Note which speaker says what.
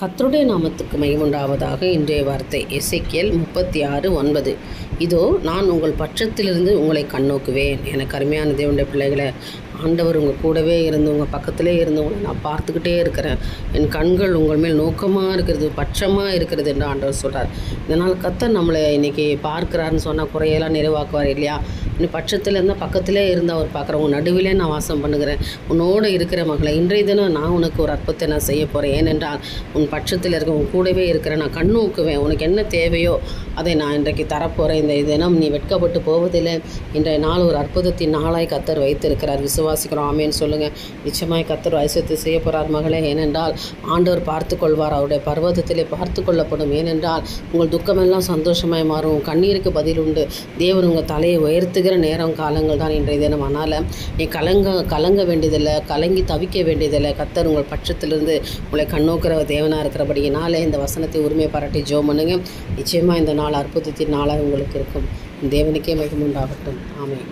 Speaker 1: கத்தருடைய நாமத்துக்கு மகிமுண்டாவதாக இன்றைய வார்த்தை. எசைக்கியல் முப்பத்தி ஆறு ஒன்பது. இதோ நான் உங்கள் பட்சத்திலிருந்து உங்களை கண்ணோக்குவேன். எனக்கு அருமையான தேவனுடைய பிள்ளைகளை ஆண்டவர் உங்கள் கூடவே இருந்து உங்கள் பக்கத்திலே இருந்து உங்களை நான் பார்த்துக்கிட்டே இருக்கிறேன். என் கண்கள் உங்கள் மேல் நோக்கமாக இருக்கிறது பட்சமாக இருக்கிறது என்று ஆண்டவர் சொல்கிறார் இதனால் கத்தர் நம்மளை இன்றைக்கி பார்க்குறாருன்னு சொன்னால் குறையெல்லாம் நிறைவாக்குவார் இல்லையா? நீ பட்சத்தில் இருந்தால் பக்கத்திலே இருந்தால் அவர் பார்க்குற உன் நடுவிலே நான் வாசம் பண்ணுகிறேன். உன்னோடு இருக்கிற மகளை இன்றைய தினம் நான் உனக்கு ஒரு அற்பத்தை நான் செய்ய போகிறேன் ஏனென்றால் உன் பட்சத்தில் இருக்க உன் கூடவே இருக்கிறேன் நான் கண்ணூக்குவேன் உனக்கு என்ன தேவையோ அதை நான் இன்றைக்கு தரப்போகிறேன் இந்த தினம் நீ வெட்கப்பட்டு போவதில்லை. இன்றைய நாள் ஒரு அற்புதத்தின் நாளாய் கத்தர் வைத்திருக்கிறார். விசுவாசிக்கிறோம். ஆமேன்னு சொல்லுங்கள் நிச்சயமாய் கத்தர் ஐசத்தை செய்ய போகிறார் மகளே. ஏனென்றால் ஆண்டவர் பார்த்து கொள்வார். அவருடைய பர்வதத்திலே பார்த்து கொள்ளப்படும். ஏனென்றால் உங்கள் துக்கமெல்லாம் சந்தோஷமாய் மாறும். உன் கண்ணீருக்கு பதில் உண்டு. தேவன் உங்கள் தலையை உயர்த்துகிற நேரம் காலங்கள் தான் இன்றைய தினம். ஆனால் நீ கலங்க கலங்க வேண்டியதில்லை கலங்கி தவிக்க வேண்டியதில்லை. கத்தர் உங்கள் பட்சத்திலிருந்து உங்களை கண்ணோக்கிற தேவனாக இருக்கிறபடியினாலே இந்த வசனத்தை உரிமை பாராட்டி ஜோ பண்ணுங்க. நிச்சயமாக இந்த நாள் அற்புதத்தின் நாளாக உங்களுக்கு இருக்கும். தேவனுக்கே மகிமுண்டாகட்டும் ஆமென்.